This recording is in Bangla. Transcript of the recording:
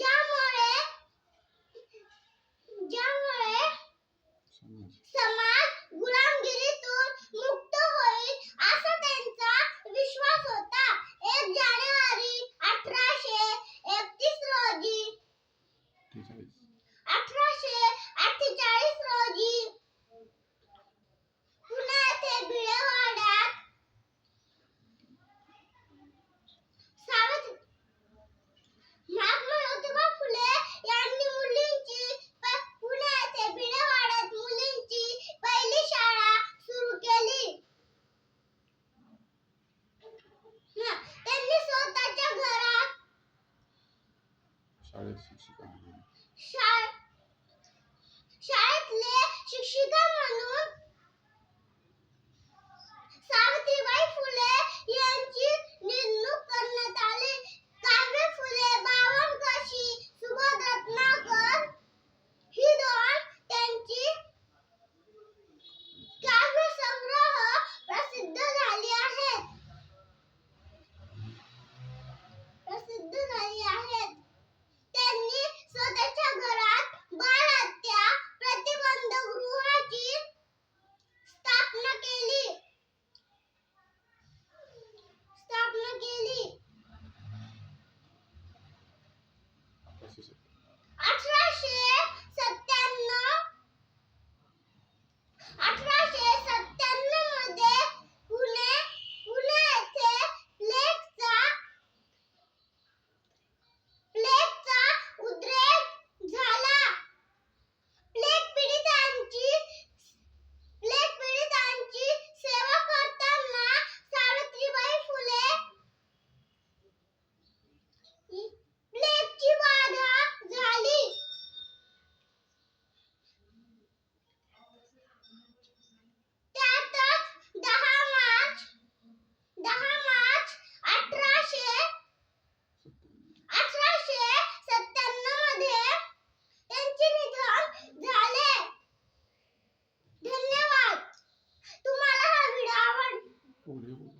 জামরে জামরে 上。Gracias. público